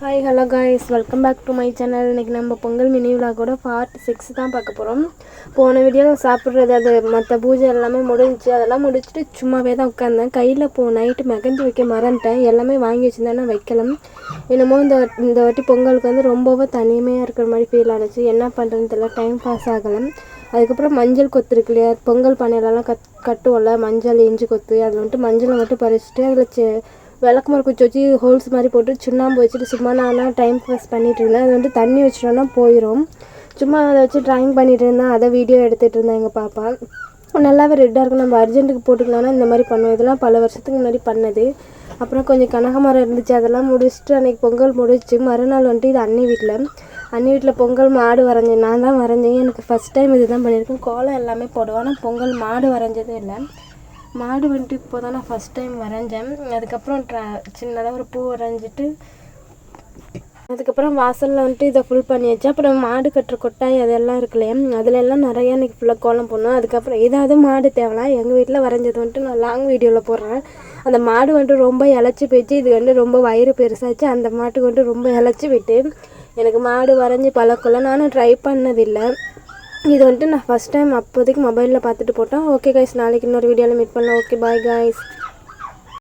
Hi hello guys welcome back to my channel இன்றைக்கி நம்ம Pongal mini விழாக்கோட பார்ட் சிக்ஸ் தான் பார்க்க போகிறோம் போன வீடியோவில் சாப்பிட்றது அது மற்ற பூஜை எல்லாமே முடிஞ்சிச்சு அதெல்லாம் முடிச்சுட்டு சும்மாவே தான் உட்காந்தேன் கையில் போ நைட்டு மெகந்தி வைக்க மறந்துட்டேன். எல்லாமே வாங்கி வச்சுருந்தேன் நான் வைக்கலாம் என்னமோ இந்த இந்த வாட்டி பொங்கலுக்கு வந்து ரொம்பவே தனிமையாக இருக்கிற மாதிரி ஃபீல் ஆனிச்சு. என்ன பண்ணுறதுன்னு தெரியல டைம் பாஸ் ஆகலை. அதுக்கப்புறம் மஞ்சள் கொத்து இருக்கு இல்லையா? பொங்கல் பானையிலலாம் கட் கட்டுவோம்ல மஞ்சள் இஞ்சி கொத்து அதில் வந்துட்டு மஞ்சளை மட்டும் பறிச்சுட்டு அதில் சே விளக்குமாறு குச்சி வச்சு ஹோல்ஸ் மாதிரி போட்டு சுண்ணாம்பு வச்சுட்டு சும்மா நான் டைம் பாஸ் பண்ணிட்டு இருந்தேன். அது வந்து தண்ணி வச்சிட்டோன்னா போயிடும் சும்மா அதை வச்சு ட்ராயிங் பண்ணிட்டு இருந்தேன். அதை வீடியோ எடுத்துகிட்டு இருந்தேன் எங்கள் பாப்பா. நல்லாவே ரெட்டாக இருக்கும். நம்ம அர்ஜென்ட்டுக்கு போட்டுக்கலாம்னா இந்த மாதிரி பண்ணுவோம். இதெல்லாம் பல வருஷத்துக்கு முன்னாடி பண்ணது. அப்புறம் கொஞ்சம் கனகமரம் இருந்துச்சு. அதெல்லாம் முடிச்சுட்டு அன்றைக்கி பொங்கல் முடிச்சு மறுநாள் வந்துட்டு இது அண்ணி வீட்டில் அண்ணி வீட்டில் பொங்கல் மாடு வரைஞ்சேன். நான் தான் வரைஞ்சேன். எனக்கு ஃபஸ்ட் டைம் இதுதான் பண்ணியிருக்கேன். கோலம் எல்லாமே போடுவேன் ஆனால் பொங்கல் மாடு வரைஞ்சதே இல்லை. மாடு வந்துட்டு இப்போ தான் நான் ஃபஸ்ட் டைம் வரைஞ்சேன். அதுக்கப்புறம் ட்ரா சின்னதாக ஒரு பூ வரைஞ்சிட்டு அதுக்கப்புறம் வாசலில் வந்துட்டு இதை ஃபுல் பண்ணியாச்சு அப்புறம் மாடு கட்டுற கொட்டாய் அதெல்லாம் இருக்கு இல்லையா? எல்லாம் நிறையா எனக்கு ஃபுல்லாக கோலம் போடணும். அதுக்கப்புறம் ஏதாவது மாடு தேவலாம் எங்கள் வீட்டில் வரைஞ்சது வந்துட்டு நான் லாங் வீடியோவில் போடுறேன். அந்த மாடு வந்துட்டு ரொம்ப இழைச்சி போயிடுச்சு. இது வந்து ரொம்ப வயிறு பெருசாச்சு. அந்த மாட்டுக்கு வந்துட்டு ரொம்ப இழைச்சி போயிட்டு எனக்கு மாடு வரைஞ்சி பழக்கல நானும் ட்ரை பண்ணதில்லை. இது வந்துட்டு நான் ஃபஸ்ட் டைம் அப்போதைக்கு மொபைலில் பார்த்துட்டு போட்டேன். ஓகே கைஸ் நாளைக்கு இன்னொரு வீடியோவில் மீட் பண்ணலாம். Okay bye guys